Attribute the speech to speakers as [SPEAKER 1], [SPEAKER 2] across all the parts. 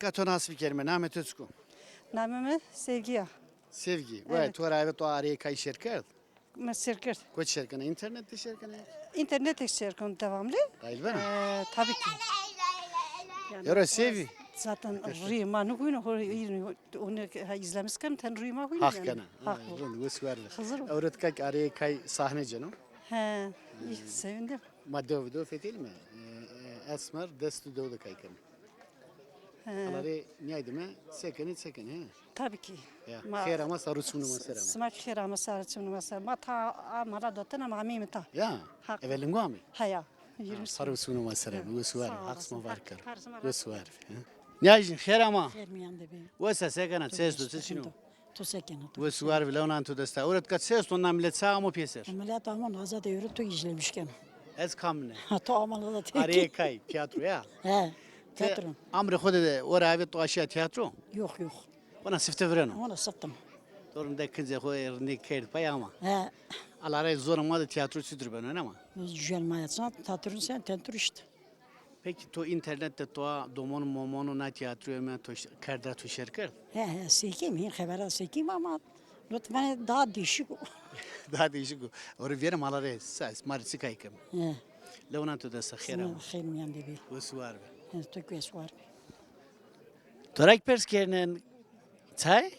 [SPEAKER 1] Kato nasıl bir kelime? Namet Özku.
[SPEAKER 2] Nameme sevgiye.
[SPEAKER 1] Sevgi. Ve
[SPEAKER 2] Evet.
[SPEAKER 1] tuara evet o araya kay şirket.
[SPEAKER 2] Mesirkir.
[SPEAKER 1] Koç şirkene, internette şirkene.
[SPEAKER 2] İnternet ekşerken devamlı.
[SPEAKER 1] Değil mi?
[SPEAKER 2] Ee, tabii ki. Yani
[SPEAKER 1] Yara sevi.
[SPEAKER 2] Zaten rüyma ne kuyunu onu izlemişken ten rüyma kuyunu
[SPEAKER 1] Hak
[SPEAKER 2] yani.
[SPEAKER 1] kana.
[SPEAKER 2] Hak bu.
[SPEAKER 1] Run vus var.
[SPEAKER 2] Hazır mı?
[SPEAKER 1] Öğret kak araya kay sahne canım.
[SPEAKER 2] He, sevindim.
[SPEAKER 1] Madde video fetil mi? Ee, Esmer destu dövde kay niyaydı mı? Sekeni sekeni.
[SPEAKER 2] tabii ki.
[SPEAKER 1] Ya.
[SPEAKER 2] Ma-
[SPEAKER 1] Khair ama sarusunu masara.
[SPEAKER 2] Smaç kira masara çunu masara. Mata amara dotana mami mita.
[SPEAKER 1] Ya.
[SPEAKER 2] Hak.
[SPEAKER 1] Evelin gami.
[SPEAKER 2] Haya. Yirmi
[SPEAKER 1] Sarusunu masara. Vus var.
[SPEAKER 2] Sağ
[SPEAKER 1] Haksma var
[SPEAKER 2] Her-
[SPEAKER 1] kar.
[SPEAKER 2] her zaman
[SPEAKER 1] Vus var. Niyajin khair ama.
[SPEAKER 3] Vermeyen de bir.
[SPEAKER 1] Vasa sekena ses do sesinu.
[SPEAKER 3] Tu sekene.
[SPEAKER 1] Vus var bile onan tu desta. Öğret kat ses ondan millet sağ mı piyeser?
[SPEAKER 3] Ameliyat aman azat yürü tu izlemişken.
[SPEAKER 1] Ez kamne.
[SPEAKER 3] Ha tu aman da tek.
[SPEAKER 1] Tiyatro.
[SPEAKER 3] Tiyatro.
[SPEAKER 1] De ora evet o aşağı tiyatro.
[SPEAKER 3] Yok yok.
[SPEAKER 1] Bana sifte vereno.
[SPEAKER 3] Ama da sattım.
[SPEAKER 1] Doğru da kınca koy ne kaydı pay ama.
[SPEAKER 3] He.
[SPEAKER 1] Alara zor ama da tiyatro sütür ben ama.
[SPEAKER 3] Güzel mayatsan tatrın sen tentur işte.
[SPEAKER 1] Peki to internette to domon momonu na tiyatro hemen to karda to şirket.
[SPEAKER 3] He he sekim. Hin habera sekim ama lütfen daha değişik.
[SPEAKER 1] Daha değişik. Oraya verim alara ses marisi kaykem.
[SPEAKER 3] He.
[SPEAKER 1] Levnan to da sakhira.
[SPEAKER 3] Sana xeymeyen de bir.
[SPEAKER 1] Bu suar be.
[SPEAKER 3] He tu gües var.
[SPEAKER 1] Torak perskernen çay?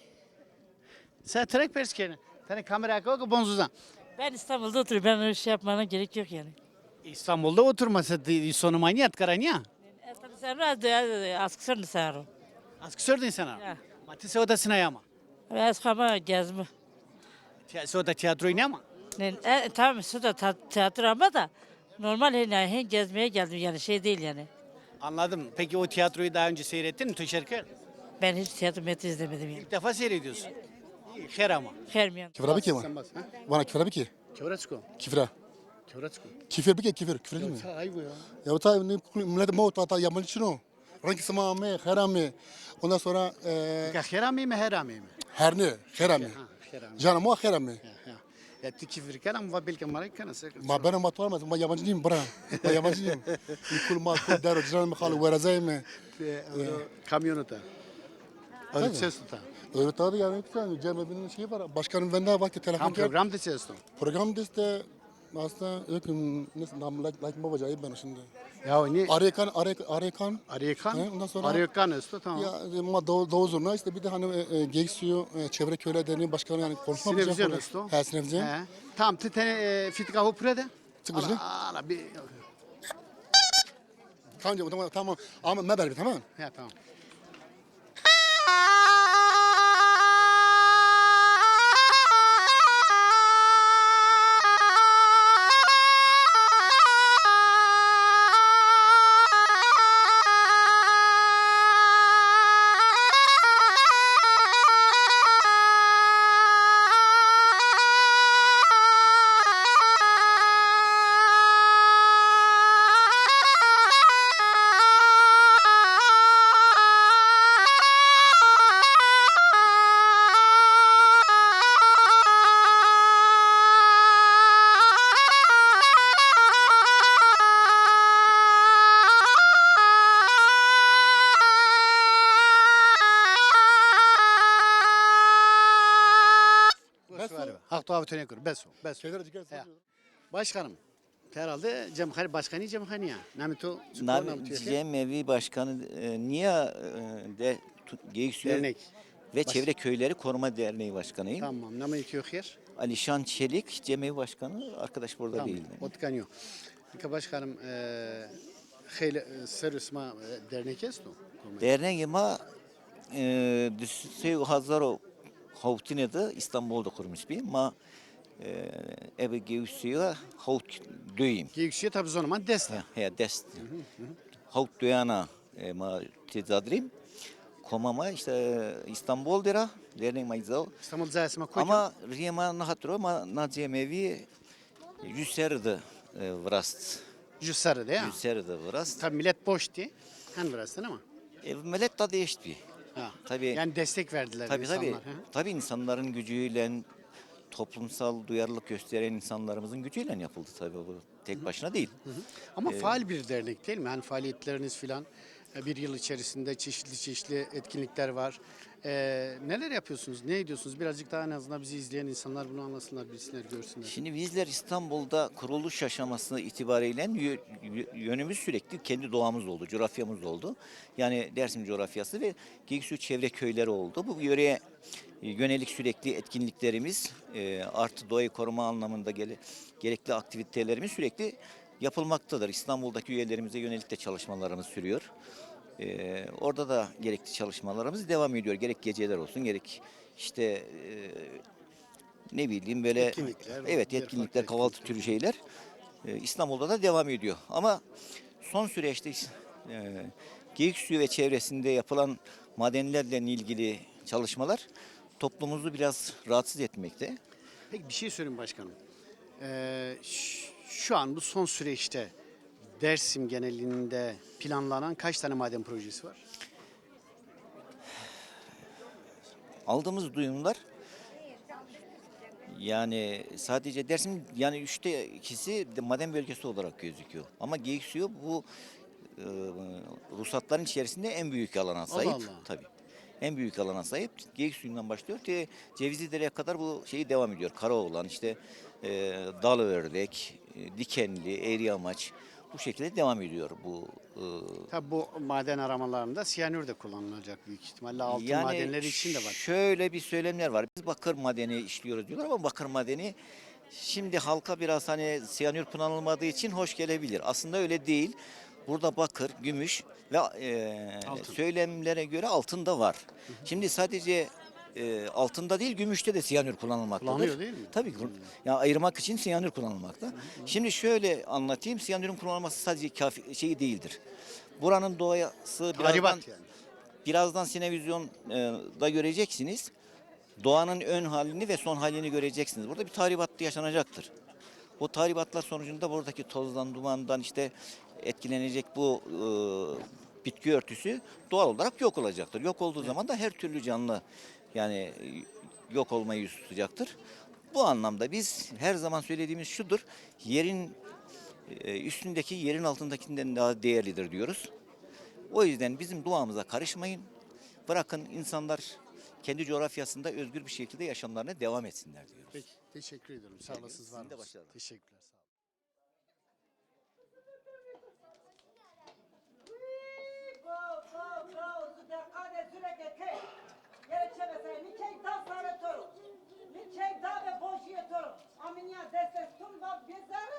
[SPEAKER 1] Sen torak perskernen. Tane kamera koy bonzuzan.
[SPEAKER 4] Ben İstanbul'da oturuyorum. Ben öyle şey yapmana gerek yok yani.
[SPEAKER 1] İstanbul'da oturmasa di- sonu maniyat karanya.
[SPEAKER 4] Esnaf sen razı askı sırrını sarı.
[SPEAKER 1] Askı sördün sana.
[SPEAKER 4] Ya.
[SPEAKER 1] Matise o da sınayama.
[SPEAKER 4] Ve eskama gezme.
[SPEAKER 1] Tiyatro o da tiyatroyu ne ama?
[SPEAKER 4] Ne, e, tamam su da tiyatro ama da normal hani gezmeye geldim yani şey değil yani.
[SPEAKER 1] Anladım. Peki o tiyatroyu daha önce seyrettin mi Tuşerker?
[SPEAKER 4] Ben hiç tiyatro metri izlemedim yani.
[SPEAKER 1] İlk defa seyrediyorsun. İyi, Her ama.
[SPEAKER 4] Hermiyan.
[SPEAKER 5] Kifra biki mi?
[SPEAKER 1] Sen bas. ha?
[SPEAKER 5] Vana kifra biki.
[SPEAKER 1] Kevratsko.
[SPEAKER 5] Kifra.
[SPEAKER 1] Kevratsko.
[SPEAKER 5] Kifir biki kifir. Kifir değil mi?
[SPEAKER 1] Ay bu ya.
[SPEAKER 5] Ya ta ne millet mo ta ta yamal şunu. Renk khera me. Ondan sonra e,
[SPEAKER 1] herami mi herami mi?
[SPEAKER 5] her ne, khera me.
[SPEAKER 1] Ha, herami.
[SPEAKER 5] Jana mo khera me.
[SPEAKER 1] Ya, ya. Ya tikifir kelam va belki sakın.
[SPEAKER 5] Ma bana ma tuar ma yabancı değilim bra. Ma yabancı değilim. Kul ma kul daro jiran me khalu verazay me.
[SPEAKER 1] Kamyoneta. Öyle ses tuta.
[SPEAKER 5] Öyle tadı yani güzel. Cem abinin şeyi var. Başkanım bende vakti telefon
[SPEAKER 1] program da ses.
[SPEAKER 5] Program da aslında yok nasıl nam like baba acayip ben şimdi.
[SPEAKER 1] Ya ni
[SPEAKER 5] Araykan Araykan Araykan
[SPEAKER 1] Araykan.
[SPEAKER 5] He, ondan sonra-
[SPEAKER 1] Araykan üstü tamam.
[SPEAKER 5] Ya e, ma Doğu, Doğu Zurna işte bir de hani e, e, Geyik Suyu e, Çevre Köyler Derneği Başkanı yani konuşma
[SPEAKER 1] Sinevizyon
[SPEAKER 5] yapacak
[SPEAKER 1] üstü.
[SPEAKER 5] orada. He Sinevizyon.
[SPEAKER 1] He. Tam titene e, fitka hu prede.
[SPEAKER 5] Çıkmış
[SPEAKER 1] Ala
[SPEAKER 5] ne?
[SPEAKER 1] ala bir.
[SPEAKER 5] Tamam tamam tamam. Ama meber bir tamam.
[SPEAKER 1] He tamam. Beso. Hak tuha tene kur. Beso. Beso. Ya. Başkanım. Herhalde Cemhari Başkanı Cemhani ya. Namito.
[SPEAKER 6] Nabi Cemevi Başkanı e, niye e, de tu- Geyik Suyu
[SPEAKER 1] Dernek.
[SPEAKER 6] ve Çevre Köyleri Koruma Derneği Başkanıyım.
[SPEAKER 1] Tamam. Nama yıkıyor her.
[SPEAKER 6] Alişan Çelik Cemevi Başkanı arkadaş burada
[SPEAKER 1] Tamam.
[SPEAKER 6] değil.
[SPEAKER 1] O tıkanıyor. Peki başkanım. eee Hele servisma e, dernek esto.
[SPEAKER 6] Derneği ma e, Düsü Hazaro Havtine'de İstanbul'da kurmuş bir ma e, ev Geyik Suyu Havt Döyüm.
[SPEAKER 1] Geyikşiye tabi o zaman deste.
[SPEAKER 6] Ya, ya dest. Havt Döyana e, ma tezadrim. Komama işte İstanbul dira dernek ma izao.
[SPEAKER 1] İstanbul Zayasıma koyuyor.
[SPEAKER 6] Ama Riyama na hatro ma na cemevi yüzerdi e, vrast.
[SPEAKER 1] Da ya.
[SPEAKER 6] Yüzerdi vrast.
[SPEAKER 1] Tabi millet boş diye. Hani burası ama.
[SPEAKER 6] E, millet da değişti.
[SPEAKER 1] Ha.
[SPEAKER 6] Tabii.
[SPEAKER 1] Yani destek verdiler
[SPEAKER 6] Tabii
[SPEAKER 1] insanlar.
[SPEAKER 6] tabii. Tabii insanların gücüyle toplumsal duyarlılık gösteren insanlarımızın gücüyle yapıldı tabii bu. Tek başına değil.
[SPEAKER 1] Ama faal bir dernek değil mi? Yani faaliyetleriniz filan Bir yıl içerisinde çeşitli çeşitli etkinlikler var. E, neler yapıyorsunuz? Ne ediyorsunuz? Birazcık daha en azından bizi izleyen insanlar bunu anlasınlar, bilsinler, görsünler.
[SPEAKER 6] Şimdi bizler İstanbul'da kuruluş aşaması itibariyle yö- yö- yönümüz sürekli kendi doğamız oldu, coğrafyamız oldu. Yani Dersim coğrafyası ve Geyiksu çevre köyleri oldu. Bu yöreye yönelik sürekli etkinliklerimiz e, artı doğayı koruma anlamında gele- gerekli aktivitelerimiz sürekli yapılmaktadır. İstanbul'daki üyelerimize yönelik de çalışmalarımız sürüyor. E, orada da gerekli çalışmalarımız devam ediyor. Gerek geceler olsun gerek işte e, ne bileyim böyle
[SPEAKER 1] Etkinlikler,
[SPEAKER 6] evet
[SPEAKER 1] diğer
[SPEAKER 6] etkinlikler
[SPEAKER 1] farklı
[SPEAKER 6] kahvaltı türü şeyler e, İstanbul'da da devam ediyor. Ama son süreçte e, Geyik suyu ve çevresinde yapılan madenlerle ilgili çalışmalar toplumumuzu biraz rahatsız etmekte.
[SPEAKER 1] Peki bir şey söyleyeyim başkanım. E, ş- şu an bu son süreçte Dersim genelinde planlanan kaç tane maden projesi var?
[SPEAKER 6] Aldığımız duyumlar yani sadece Dersim yani üçte ikisi de maden bölgesi olarak gözüküyor. Ama Geyik suyu bu e, ruhsatların içerisinde en büyük alana sahip.
[SPEAKER 1] Allah.
[SPEAKER 6] Tabii. En büyük alana sahip. Geyik suyundan başlıyor. Te, Cevizli Dere'ye kadar bu şeyi devam ediyor. Karaoğlan, işte e, Dalıördek, e, Dikenli, Eğriyamaç bu şekilde devam ediyor bu e,
[SPEAKER 1] Tabii bu maden aramalarında siyanür de kullanılacak büyük ihtimalle. Altın madenleri için de var.
[SPEAKER 6] Şöyle bir söylemler var. Biz bakır madeni işliyoruz diyorlar ama bakır madeni şimdi halka biraz hani siyanür kullanılmadığı için hoş gelebilir. Aslında öyle değil. Burada bakır, gümüş ve e, söylemlere göre altın da var. Şimdi sadece e, altında değil gümüşte de siyanür kullanılmaktadır.
[SPEAKER 1] Kullanılıyor değil mi?
[SPEAKER 6] Tabii. ki. Ya ayırmak için siyanür kullanılmakta. Şimdi şöyle anlatayım. Siyanürün kullanılması sadece kafi, şeyi değildir. Buranın doğası birazdan
[SPEAKER 1] yani.
[SPEAKER 6] Birazdan sinevizyonda göreceksiniz. Doğanın ön halini ve son halini göreceksiniz. Burada bir tahribat yaşanacaktır. O tahribatlar sonucunda buradaki tozdan, dumandan işte etkilenecek bu e, bitki örtüsü doğal olarak yok olacaktır. Yok olduğu zaman da her türlü canlı yani e, yok olmayı yüz tutacaktır. Bu anlamda biz her zaman söylediğimiz şudur. Yerin e, üstündeki yerin altındakinden daha değerlidir diyoruz. O yüzden bizim duamıza karışmayın. Bırakın insanlar kendi coğrafyasında özgür bir şekilde yaşamlarına devam etsinler diyoruz.
[SPEAKER 1] Peki teşekkür ederim. Sağ olasınız. Var. Teşekkürler. Sağ